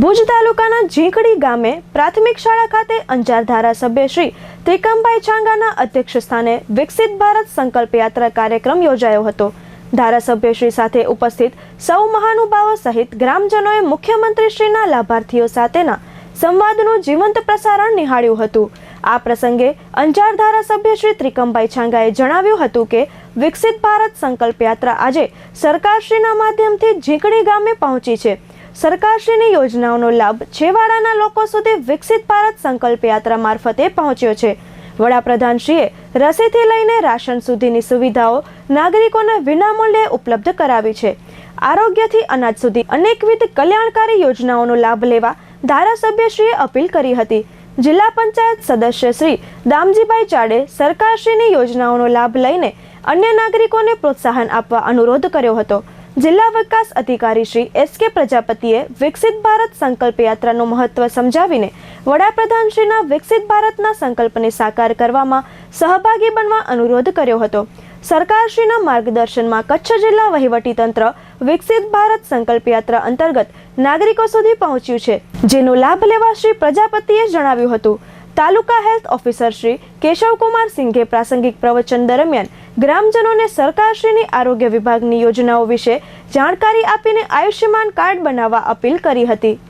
ભુજ તાલુકાના ઝીંકડી ગામે પ્રાથમિક શાળા ખાતે અંજાર ધારાસભ્ય શ્રી ત્રિકમભાઈ છાંગાના અધ્યક્ષ સ્થાને વિકસિત ભારત સંકલ્પ યાત્રા કાર્યક્રમ યોજાયો હતો. ધારાસભ્ય શ્રી સાથે ઉપસ્થિત સૌ મહાનુભાવો સહિત ગ્રામજનોએ મુખ્યમંત્રીશ્રીના લાભાર્થીઓ સાથેના સંવાદનું જીવંત પ્રસારણ નિહાળ્યું હતું. આ પ્રસંગે અંજાર ધારાસભ્ય શ્રી ત્રિકમભાઈ છાંગાએ જણાવ્યું હતું કે, વિકસિત ભારત સંકલ્પ યાત્રા આજે સરકારશ્રીના માધ્યમથી ઝીંકડી ગામે પહોંચી છે. સરકારશ્રીની યોજનાઓનો લાભ છેવાડાના લોકો સુધી વિકસિત ભારત સંકલ્પ યાત્રા મારફતે પહોંચ્યો છે. વડાપ્રધાનશ્રીએ રસીથી લઈને રાશન સુધીની સુવિધાઓ નાગરિકોને વિનામૂલ્યે ઉપલબ્ધ કરાવી છે. આરોગ્યથી અનાજ સુધી અનેકવિધ કલ્યાણકારી યોજનાઓનો લાભ લેવા ધારાસભ્યશ્રીએ અપીલ કરી હતી. જિલ્લા પંચાયત સદસ્ય શ્રી દામજીભાઈ ચાડે સરકારશ્રીની યોજનાઓનો લાભ લઈને અન્ય નાગરિકોને પ્રોત્સાહન આપવા અનુરોધ કર્યો હતો. જિલ્લા વિકાસ અધિકારી શ્રી એસ કે પ્રજાપતિએ વિકસિત ભારત સંકલ્પ યાત્રાનું મહત્વ સમજાવીને વડાપ્રધાનશ્રીના વિકસિત ભારતના સંકલ્પને સાકાર કરવામાં સહભાગી બનવા અનુરોધ કર્યો હતો. સરકારશ્રીના માર્ગદર્શનમાં કચ્છ જિલ્લા વહીવટીતંત્ર વિકસિત ભારત સંકલ્પ યાત્રા અંતર્ગત નાગરિકો સુધી પહોંચ્યું છે. જેનો લાભ લેવા શ્રી પ્રજાપતિએ જણાવ્યું હતું. તાલુકા હેલ્થ ઓફિસર શ્રી કેશવકુમાર સિંઘે પ્રાસંગિક પ્રવચન દરમિયાન ગ્રામજનોને સરકારશ્રીની આરોગ્ય વિભાગની યોજનાઓ વિશે જાણકારી આપીને આયુષ્યમાન કાર્ડ બનાવવા અપીલ કરી હતી.